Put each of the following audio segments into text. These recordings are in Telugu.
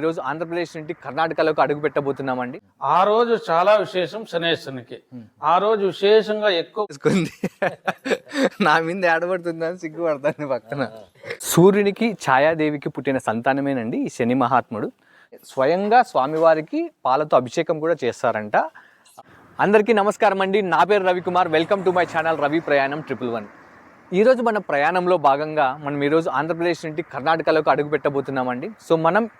ఈరోజు ఆంధ్రప్రదేశ్ నుండి కర్ణాటకలోకి అడుగు పెట్టబోతున్నామండి. ఆ రోజు చాలా విశేషం శనేశ్వరునికి. ఆ రోజు విశేషంగా ఎక్కువ తీసుకుంది. నా మీద ఏడబడుతుందని సిగ్గుపడతాను పక్కన. సూర్యునికి ఛాయాదేవికి పుట్టిన సంతానమేనండి ఈ శని మహాత్ముడు. స్వయంగా స్వామివారికి పాలతో అభిషేకం కూడా చేస్తారంట. అందరికీ నమస్కారం అండి నా పేరు Ravikumar. Welcome to my channel Ravi ప్రయాణం ట్రిపుల్ వన్. ఈరోజు మన ప్రయాణంలో భాగంగా మనం ఈరోజు ఆంధ్రప్రదేశ్ నుండి కర్ణాటకలోకి అడుగు పెట్టబోతున్నామండి. సో మనం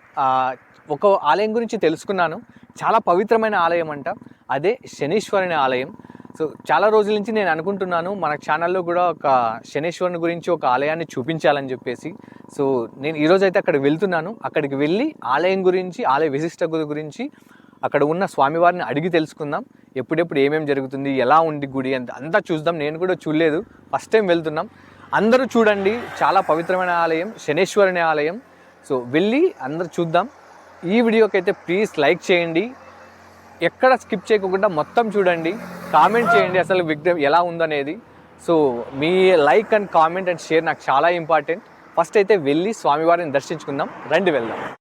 ఒక ఆలయం గురించి తెలుసుకున్నాను. చాలా పవిత్రమైన ఆలయం అంట. అదే శనీశ్వరుని ఆలయం. సో చాలా రోజుల నుంచి నేను అనుకుంటున్నాను మన ఛానల్లో కూడా ఒక శనీశ్వరుని గురించి ఒక ఆలయాన్ని చూపించాలని చెప్పేసి. సో నేను ఈరోజైతే అక్కడికి వెళ్తున్నాను. అక్కడికి వెళ్ళి ఆలయం గురించి ఆలయ విశిష్టత గురించి అక్కడ ఉన్న స్వామివారిని అడిగి తెలుసుకుందాం. ఎప్పుడెప్పుడు ఏమేమి జరుగుతుంది ఎలా ఉంది గుడి అంత అంతా చూద్దాం. నేను కూడా చూడలేదు. ఫస్ట్ టైం వెళ్తున్నాం. అందరూ చూడండి. చాలా పవిత్రమైన ఆలయం శనేశ్వరుని ఆలయం. సో వెళ్ళి అందరూ చూద్దాం. ఈ వీడియోకి అయితే ప్లీజ్ లైక్ చేయండి. ఎక్కడ స్కిప్ చేయకుండా మొత్తం చూడండి. కామెంట్ చేయండి అసలు విగ్రహం ఎలా ఉందనేది. So me like and comment and share నాకు చాలా ఇంపార్టెంట్ ఫస్ట్ అయితే వెళ్ళి స్వామివారిని దర్శించుకుందాం. రండి వెళ్దాం.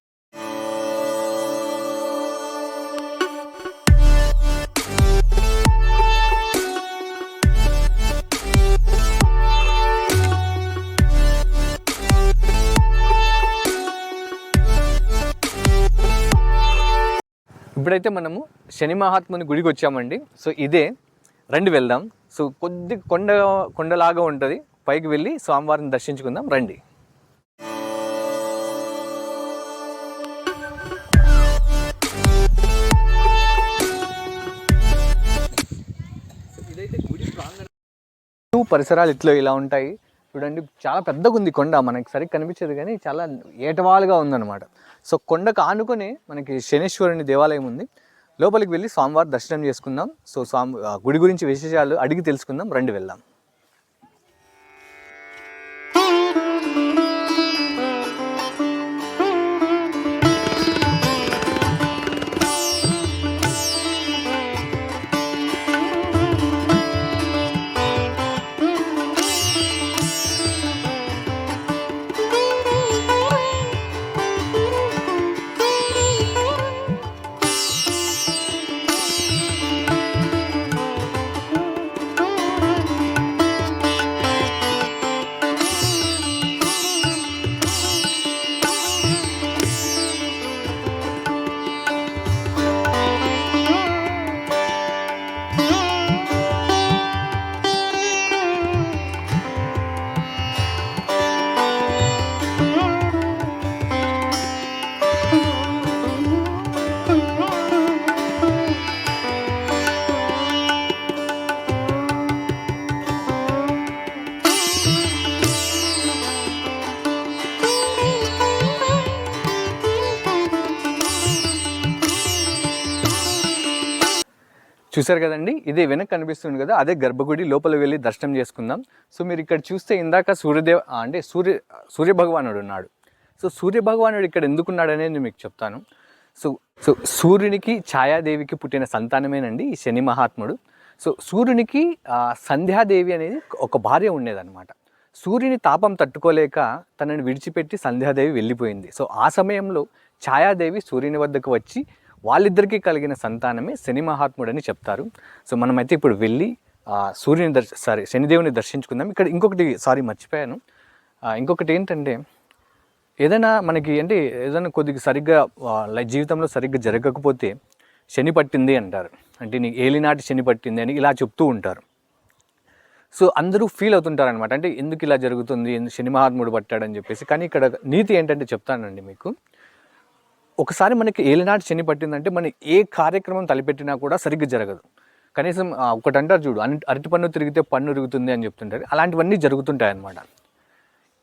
ఇప్పుడైతే మనము శని మహాత్ముని గుడికి వచ్చామండి. సో ఇదే రండి వెళ్దాం. సో కొద్ది కొండ కొండలాగా ఉంటుంది. పైకి వెళ్ళి స్వామివారిని దర్శించుకుందాం. రండి. పరిసరాలు ఇట్లా ఇలా ఉంటాయి. చూడండి చాలా పెద్దగా ఉంది కొండ. మనకి సరిగ్గా కనిపించదు కానీ చాలా ఏటవాలుగా ఉందన్నమాట. సో కొండకు ఆనుకొని మనకి శనేశ్వరుని దేవాలయం ఉంది. లోపలికి వెళ్ళి స్వామివారి దర్శనం చేసుకుందాం. సో స్వామి గుడి గురించి విశేషాలు అడిగి తెలుసుకుందాం. రండి వెళ్దాం. చూశారు కదండి? ఇదే వెనక కనిపిస్తుంది కదా అదే గర్భగుడి లోపల వెళ్ళి దర్శనం చేసుకుందాం. సో మీరు ఇక్కడ చూస్తే ఇందాక సూర్యదేవ అంటే సూర్య సూర్య భగవానుడు ఉన్నాడు. సో సూర్య భగవానుడు ఇక్కడ ఎందుకున్నాడు అనేది నేను మీకు చెప్తాను. సో సో సూర్యునికి ఛాయాదేవికి పుట్టిన సంతానమేనండి ఈ శని మహాత్ముడు. సో సూర్యునికి సంధ్యాదేవి అనేది ఒక భార్య ఉండేదన్నమాట. సూర్యుని తాపం తట్టుకోలేక తనని విడిచిపెట్టి సంధ్యాదేవి వెళ్ళిపోయింది. సో ఆ సమయంలో ఛాయాదేవి సూర్యుని వద్దకు వచ్చి వాళ్ళిద్దరికీ కలిగిన సంతానమే శని మహాత్ముడు అని చెప్తారు. సో మనమైతే ఇప్పుడు వెళ్ళి సూర్యుని దర్శ సారీ శనిదేవుని దర్శించుకుందాం. ఇక్కడ ఇంకొకటి సారీ మర్చిపోయాను. ఇంకొకటి ఏంటంటే ఏదైనా మనకి అంటే ఏదైనా కొద్దిగా సరిగ్గా లైక్ జీవితంలో సరిగ్గా జరగకపోతే శని పట్టింది అంటారు. అంటే నీకు ఏలినాటి శని పట్టింది అని ఇలా చెప్తూ ఉంటారు. సో అందరూ ఫీల్ అవుతుంటారు అనమాట అంటే ఎందుకు ఇలా జరుగుతుంది? ఎందుకు శని మహాత్ముడు పట్టాడని చెప్పేసి. కానీ ఇక్కడ నీతి ఏంటంటే చెప్తానండి మీకు. ఒకసారి మనకి ఏలినాటి శని పట్టిందంటే మనం ఏ కార్యక్రమం తలపెట్టినా కూడా సరిగ్గా జరగదు. కనీసం ఆ, ఒకటి అంటారు చూడు అన్- అరటి పన్ను తిరిగితే పన్ను ఉరుగుతుంది అని చెప్తుంటారు. అలాంటివన్నీ జరుగుతుంటాయి అన్నమాట.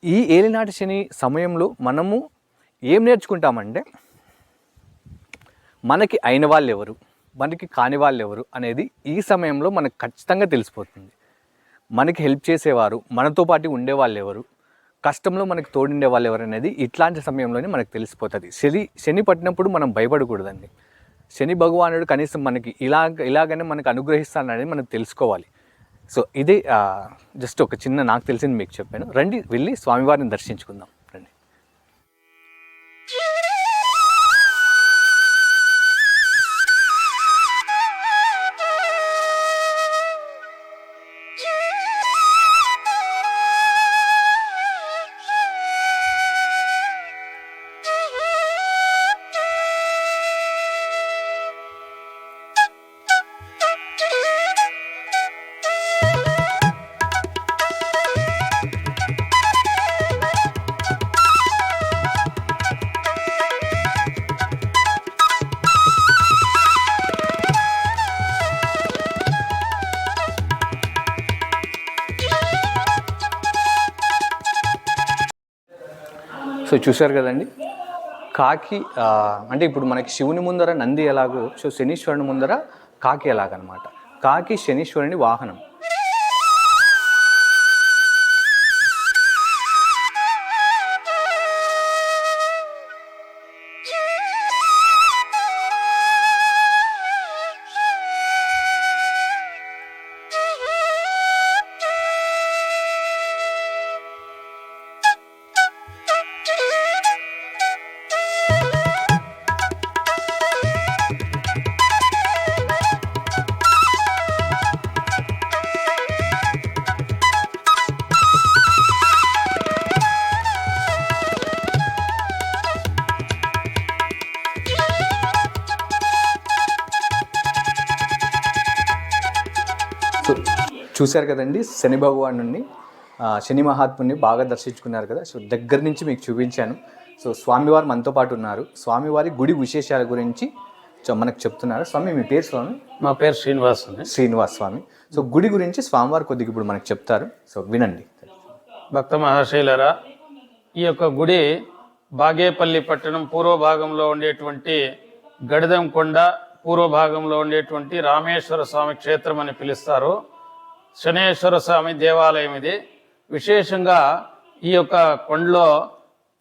ఈ ఏలినాటి శని సమయంలో మనము ఏం నేర్చుకుంటామంటే మనకి అయిన వాళ్ళు ఎవరు మనకి కాని వాళ్ళు ఎవరు అనేది ఈ సమయంలో మనకు ఖచ్చితంగా తెలిసిపోతుంది. మనకి హెల్ప్ చేసేవారు మనతో పాటు ఉండేవాళ్ళు ఎవరు కష్టంలో మనకు తోడుండే వాళ్ళు ఎవరనేది ఇట్లాంటి సమయంలోనే మనకు తెలిసిపోతుంది. శని శని పట్టినప్పుడు మనం భయపడకూడదండి. శని భగవానుడు కనీసం మనకి ఇలా ఇలాగనే మనకు అనుగ్రహిస్తానని మనం తెలుసుకోవాలి. సో ఇదే జస్ట్ ఒక చిన్న నాకు తెలిసింది మీకు చెప్పాను. రండి వెళ్ళి స్వామివారిని దర్శించుకుందాం. సో చూశారు కదండి. కాకి అంటే ఇప్పుడు మనకి శివుని ముందర నంది ఎలాగో సో శనీశ్వరుని ముందర కాకి ఎలాగనమాట. కాకి శనీశ్వరుని వాహనం. చూశారు కదండి శని భగవాను శని మహాత్ముని బాగా దర్శించుకున్నారు కదా. సో దగ్గర నుంచి మీకు చూపించాను. సో స్వామివారు మనతో పాటు ఉన్నారు. స్వామివారి గుడి విశేషాల గురించి మనకు చెప్తున్నారు. స్వామి మీ పేరు స్వామి? మా పేరు శ్రీనివాస్ శ్రీనివాస్ స్వామి. సో గుడి గురించి స్వామివారు కొద్దిగా ఇప్పుడు మనకు చెప్తారు. సో వినండి. భక్త మహాశైలరా ఈ యొక్క గుడి బాగేపల్లి పట్టణం పూర్వ భాగంలో ఉండేటువంటి గడిదం కొండ పూర్వ భాగంలో ఉండేటువంటి రామేశ్వర స్వామి క్షేత్రం అని పిలుస్తారు. శనేశ్వర స్వామి దేవాలయం ఇది. విశేషంగా ఈ యొక్క కొండలో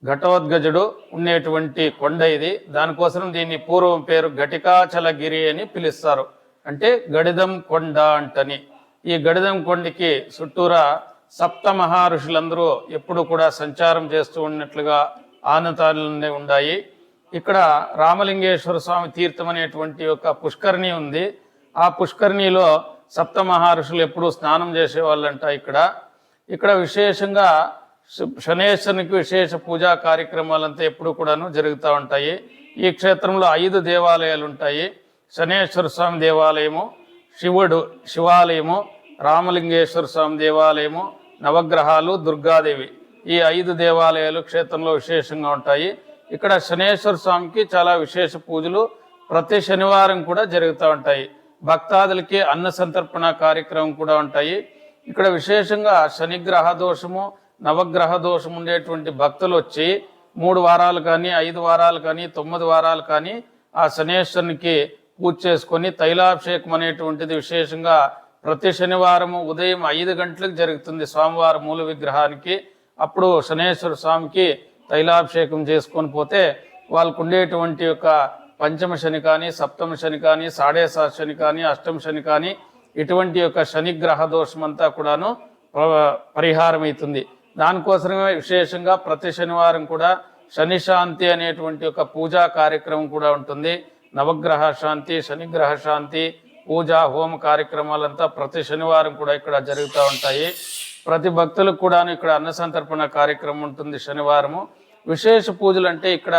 ఘటోద్గజుడు ఉండేటువంటి కొండ ఇది. దానికోసం దీన్ని పూర్వం పేరు ఘటికాచలగిరి అని పిలుస్తారు. అంటే గడిదం కొండ అంటని. ఈ గడిదం కొండకి చుట్టూరా సప్త మహర్షులందరూ ఎప్పుడు కూడా సంచారం చేస్తూ ఉన్నట్లుగా ఆనందాలనే ఉన్నాయి ఇక్కడ రామలింగేశ్వర స్వామి తీర్థం అనేటువంటి ఒక పుష్కరిణి ఉంది. ఆ పుష్కరిణిలో సప్త మహర్షులు ఎప్పుడూ స్నానం చేసేవాళ్ళంట ఇక్కడ. ఇక్కడ విశేషంగా శ- శనేశ్వరునికి విశేష పూజా కార్యక్రమాలంతా ఎప్పుడు కూడాను జరుగుతూ ఉంటాయి. ఈ క్షేత్రంలో ఐదు దేవాలయాలు ఉంటాయి శనేశ్వర స్వామి దేవాలయము శివుడు శివాలయము రామలింగేశ్వర స్వామి దేవాలయము నవగ్రహాలు దుర్గాదేవి. ఈ ఐదు దేవాలయాలు క్షేత్రంలో విశేషంగా ఉంటాయి. ఇక్కడ శనేశ్వర స్వామికి చాలా విశేష పూజలు ప్రతి శనివారం కూడా జరుగుతూ ఉంటాయి. భక్తాదులకి అన్న సంతర్పణ కార్యక్రమం కూడా ఉంటాయి. ఇక్కడ విశేషంగా శనిగ్రహ దోషము నవగ్రహ దోషం ఉండేటువంటి భక్తులు వచ్చి మూడు వారాలు కానీ ఐదు వారాలు కానీ తొమ్మిది వారాలు కానీ ఆ శనేశ్వరునికి పూజ చేసుకొని తైలాభిషేకం అనేటువంటిది విశేషంగా ప్రతి శనివారము ఉదయం ఐదు గంటలకు జరుగుతుంది స్వామివారి మూల విగ్రహానికి. అప్పుడు శనేశ్వర స్వామికి తైలాభిషేకం చేసుకొని పోతే వాళ్ళకు ఉండేటువంటి యొక్క పంచమ శని కానీ సప్తమ శని కానీ సాడేస శని కానీ అష్టమ శని కానీ ఇటువంటి యొక్క శనిగ్రహ దోషం అంతా కూడాను పరిహారం అవుతుంది దానికోసమే విశేషంగా ప్రతి శనివారం కూడా శని శాంతి అనేటువంటి ఒక పూజా కార్యక్రమం కూడా ఉంటుంది. నవగ్రహ శాంతి శనిగ్రహ శాంతి పూజ హోమ కార్యక్రమాలంతా ప్రతి శనివారం కూడా ఇక్కడ జరుగుతూ ఉంటాయి. ప్రతి భక్తులకు కూడాను ఇక్కడ అన్న సంతర్పణ కార్యక్రమం ఉంటుంది శనివారము. విశేష పూజలు అంటే ఇక్కడ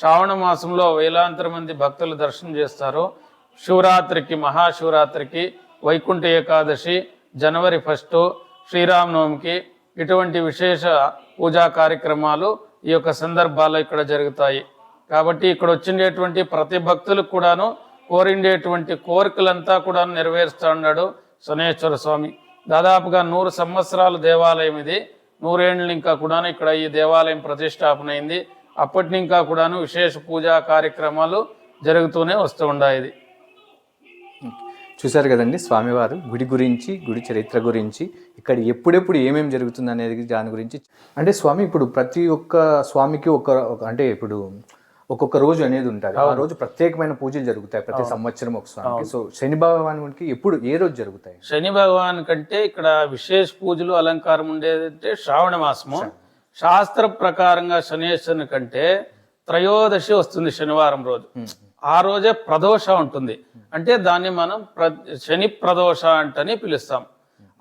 శ్రావణ మాసంలో వేలాంతర మంది భక్తులు దర్శనం చేస్తారు. శివరాత్రికి మహాశివరాత్రికి వైకుంఠ ఏకాదశి జనవరి ఫస్టు శ్రీరామనవమికి ఇటువంటి విశేష పూజా కార్యక్రమాలు ఈ యొక్క సందర్భాల్లో ఇక్కడ జరుగుతాయి. కాబట్టి ఇక్కడ వచ్చిండేటువంటి ప్రతి భక్తులకు కూడాను కోరిండేటువంటి కోరికలంతా కూడా నెరవేరుస్తూ ఉన్నాడు శనేశ్వర స్వామి. దాదాపుగా నూరు సంవత్సరాల దేవాలయం ఇది. నూరేళ్ళు ఇంకా కూడాను ఇక్కడ ఈ దేవాలయం ప్రతిష్టాపనైంది. అయింది అప్పటి ఇంకా కూడాను విశేష పూజా కార్యక్రమాలు జరుగుతూనే వస్తూ ఇది. చూశారు కదండి స్వామివారు గుడి గురించి గుడి చరిత్ర గురించి ఇక్కడ ఎప్పుడెప్పుడు ఏమేమి జరుగుతుంది అనేది దాని గురించి. అంటే స్వామి ఇప్పుడు ప్రతి ఒక్క స్వామికి ఒక ఒక- అంటే ఇప్పుడు ఒక్కొక్క రోజు అనేది ఉంటుంది. ఆ రోజు ప్రత్యేకమైన పూజలు జరుగుతాయి ప్రతి సంవత్సరం ఒక స్వామికి సో శని భగవానికి ఎప్పుడు ఏ రోజు జరుగుతాయి? శని భగవాన్ కంటే ఇక్కడ విశేష పూజలు అలంకారం ఉండేది అంటే శ్రావణ మాసము. శాస్త్ర ప్రకారంగా శనేశ్వరుని కంటే త్రయోదశి వస్తుంది శనివారం రోజు. ఆ రోజే ప్రదోష ఉంటుంది. అంటే దాన్ని మనం ప్ర శని ప్రదోష అంటని పిలుస్తాం.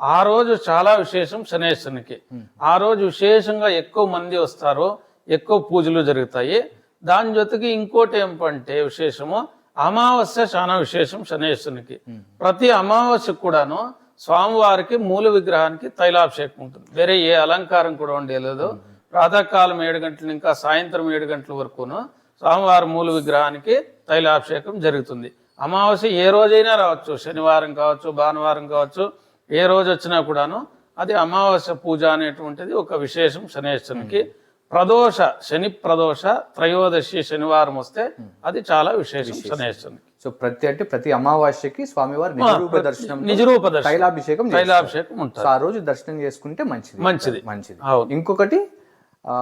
ఆ రోజు చాలా విశేషం శనేశ్వరునికి. ఆ రోజు విశేషంగా ఎక్కువ మంది వస్తారు ఎక్కువ పూజలు జరుగుతాయి. దాని జೊತೆಗೆ ఇంకోటి ఏంటంటే విశేషము అమావాస్య చాలా విశేషం శనేశ్వరునికి. ప్రతి అమావాస్య కూడాను స్వామివారికి మూల విగ్రహానికి తైలాభిషేకం ఉంటుంది. వేరే ఏ అలంకారం కూడా ఉండేలేదు. ప్రాతకాలం ఏడు గంటల ఇంకా సాయంత్రం ఏడు గంటల వరకును స్వామివారి మూల విగ్రహానికి తైలాభిషేకం జరుగుతుంది. అమావాస్య ఏ రోజైనా రావచ్చు. శనివారం కావచ్చు భానువారం కావచ్చు ఏ రోజు వచ్చినా కూడాను అది అమావాస్య పూజ అనేటువంటిది ఒక విశేషం శనేశ్వరునికి. ప్రదోష శని ప్రదోష త్రయోదశి శనివారం వస్తే అది చాలా విశేషం. శనేశ్వరునికి. సో ప్రతి అంటే ప్రతి అమావాస్యకి స్వామివారి నిజ రూప దర్శనం నిజరూప తైలాభిషేకం. తైలాభిషేకం ఉంటుంది. ఆ రోజు దర్శనం చేసుకుంటే మంచిది. మంచిది. మంచిది. ఇంకొకటి ఆ,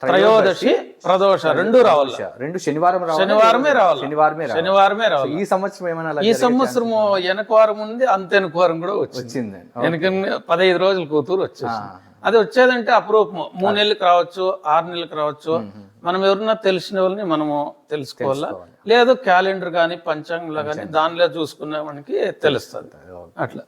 త్రయోదశి ప్రదోష రెండు రావాలి. రెండు శనివారం శనివారమే రావాలి. శనివారమే శనివారమే రావాలి. ఈ సంవత్సరం ఏమైనా ఈ సంవత్సరం వెనక వారం ఉంది అంత వెనక వారం కూడా వచ్చింది. వచ్చింది. వెనక పదహైదు రోజులు కూతురు వచ్చేసి అది వచ్చేదంటే అపరూపం మూడు నెలలకు రావచ్చు ఆరు నెలలకు రావచ్చు. మనం ఎవరన్నా తెలిసిన వాళ్ళని మనము తెలుసుకోవాలా. లేదు క్యాలెండర్ కానీ పంచాంగంలో కానీ దానిలో చూసుకునే మనకి తెలుస్తుంది. అట్లా.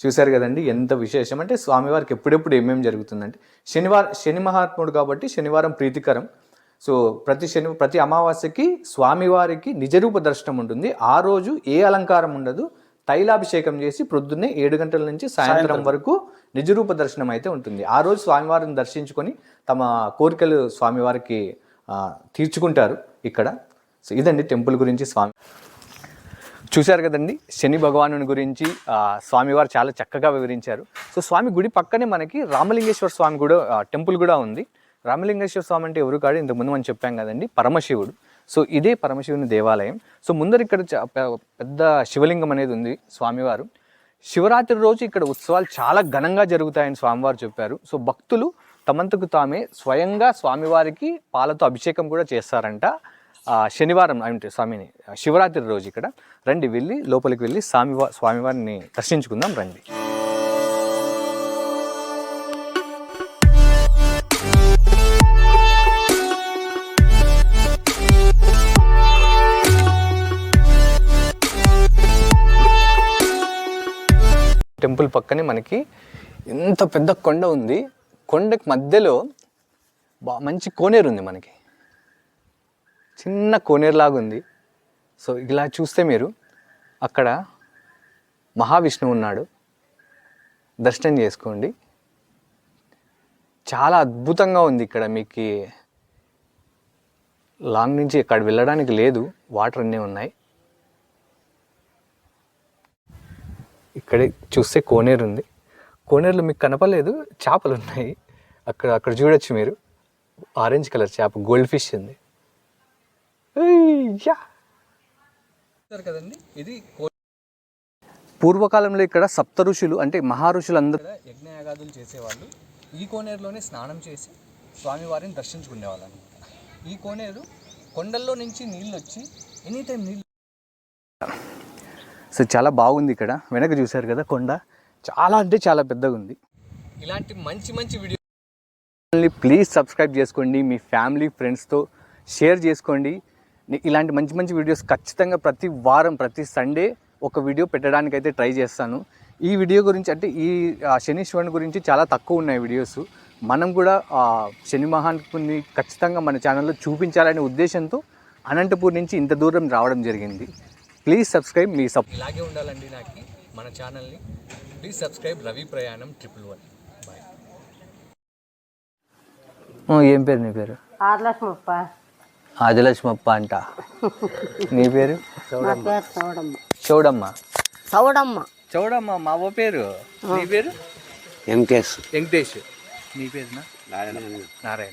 చూశారు కదండి ఎంత విశేషం. అంటే స్వామివారికి ఎప్పుడెప్పుడు ఏమేమి జరుగుతుందంటే శనివారం శని మహాత్ముడు కాబట్టి శనివారం ప్రీతికరం. సో ప్రతి శని ప్రతి అమావాస్యకి స్వామివారికి నిజరూప దర్శనం ఉంటుంది. ఆ రోజు ఏ అలంకారం ఉండదు. తైలాభిషేకం చేసి ప్రొద్దున్నే ఏడు గంటల నుంచి సాయంత్రం వరకు నిజరూప దర్శనం అయితే ఉంటుంది. ఆ రోజు స్వామివారిని దర్శించుకొని తమ కోరికలు స్వామివారికి తీర్చుకుంటారు ఇక్కడ. సో ఇదండి టెంపుల్ గురించి స్వామి. చూశారు కదండి శని భగవానుని గురించి స్వామివారు చాలా చక్కగా వివరించారు. సో స్వామి గుడి పక్కనే మనకి రామలింగేశ్వర స్వామి కూడా టెంపుల్ కూడా ఉంది. రామలింగేశ్వర స్వామి అంటే ఎవరు కాదు ఇంతకుముందు మనం చెప్పాం కదండి పరమశివుడు. సో ఇదే పరమశివుని దేవాలయం. సో ముందర ఇక్కడ పెద్ద శివలింగం అనేది ఉంది స్వామివారు. శివరాత్రి రోజు ఇక్కడ ఉత్సవాలు చాలా ఘనంగా జరుగుతాయని స్వామివారు చెప్పారు. సో భక్తులు తమంతకు తామే స్వయంగా స్వామివారికి పాలతో అభిషేకం కూడా చేస్తారంట. శనివారం అంటే స్వామిని శివరాత్రి రోజు ఇక్కడ. రండి వెళ్ళి లోపలికి వెళ్ళి స్వామివా స్వామివారిని దర్శించుకుందాం రండి. టెంపుల్ పక్కనే మనకి ఎంత పెద్ద కొండ ఉంది. కొండకి మధ్యలో బా మంచి కోనేరు ఉంది మనకి. చిన్న కోనేరులాగా ఉంది. సో ఇలా చూస్తే మీరు అక్కడ మహావిష్ణువు ఉన్నాడు. దర్శనం చేసుకోండి. చాలా అద్భుతంగా ఉంది ఇక్కడ మీకు. లాంగ్ నుంచి ఇక్కడ వెళ్ళడానికి లేదు. వాటర్ అన్నీ ఉన్నాయి. ఇక్కడే చూస్తే కోనేరు ఉంది. కోనేరులో మీకు కనపడలేదు. చేపలు ఉన్నాయి. అక్కడ అక్కడ చూడొచ్చు మీరు. ఆరెంజ్ కలర్ చేప గోల్డ్ ఫిష్ ఉంది. కదండి. ఇది పూర్వకాలంలో ఇక్కడ సప్త ఋషులు అంటే మహా ఋషులు అందరూ యజ్ఞయాగాదులు చేసేవాళ్ళు. ఈ కోనేరులోనే స్నానం చేసి స్వామివారిని దర్శించుకునేవాళ్ళు అనమాట ఈ కోనేరు కొండల్లో నుంచి నీళ్ళు వచ్చి ఎనీ టైం నీళ్ళు సో చాలా బాగుంది ఇక్కడ. వెనక చూశారు కదా కొండ? చాలా అంటే చాలా పెద్దగా ఉంది. ఇలాంటి మంచి మంచి వీడియో ప్లీజ్ సబ్స్క్రైబ్ చేసుకోండి. మీ ఫ్యామిలీ ఫ్రెండ్స్తో షేర్ చేసుకోండి. ఇలాంటి మంచి మంచి వీడియోస్ ఖచ్చితంగా ప్రతి వారం ప్రతి సండే ఒక వీడియో పెట్టడానికి అయితే ట్రై చేస్తాను. ఈ వీడియో గురించి అంటే ఈ శనీశ్వరుని గురించి చాలా తక్కువ ఉన్నాయి వీడియోస్. మనం కూడా ఆ, శని మహాత్ముని ఖచ్చితంగా మన ఛానల్లో చూపించాలనే ఉద్దేశంతో అనంతపూర్ నుంచి ఇంత దూరం రావడం జరిగింది. ప్లీజ్ సబ్స్క్రైబ్ మీ సబ్ ఇలాగే ఉండాలండి నాకు మన ఛానల్ని. ప్లీజ్ సబ్స్క్రైబ్ రవి ప్రయాణం ట్రిపుల్ వన్. బాయ్. ఏం పేరు నీ పేరు? ఆర్లక్ష్మప్ప. ఆదిలక్ష్మప్ప అంట. నీ పేరు? పేరు చౌడమ్మ. చౌడమ్మ. చౌడమ్మ. మా ఓ పేరు? నీ పేరు? వెంకటేష్. వెంకటేష్. నీ పేరునా? నారాయణ.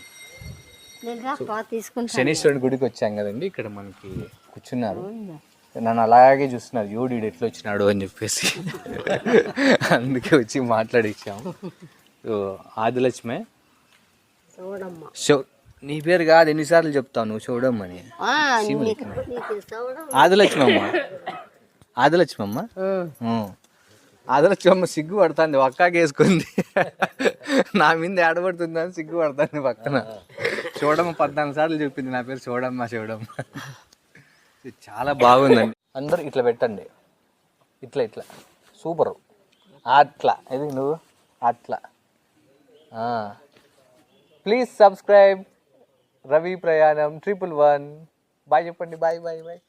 నేను రా తీసుకుంటా శనీశ్వరుని గుడికి వచ్చాం కదండి ఇక్కడ మనకి కూర్చున్నారు. నన్ను అలాగే చూస్తున్నారు. యోడు ఎట్లా వచ్చినాడు అని చెప్పేసి. అందుకే వచ్చి మాట్లాడిచ్చాము. సో ఆదిలక్ష్మే? చౌడమ్మ. నీ పేరు కాదు ఎన్నిసార్లు చెప్తావు నువ్వు చూడమ్మని. ఆదిలక్ష్మమ్మ. ఆదిలక్ష్మమ్మ. ఆదిలక్ష్మమ్మ సిగ్గు పడుతుంది ఒక్కాకి వేసుకుంది. నా మీద ఏడబడుతుంది అని సిగ్గు పడుతుంది పక్కన. చూడమ్మ పద్నాలుగు సార్లు చెప్పింది నా పేరు చూడమ్మ చూడమ్మ. చాలా బాగుందండి. అందరూ ఇట్లా పెట్టండి. ఇట్లా ఇట్లా. సూపర్. అట్లా. ఇది నువ్వు? అట్లా. Please subscribe. రవి ప్రయాణం ట్రిపుల్ వన్ బాయ్ చెప్పండి బాయ్ బాయ్ బాయ్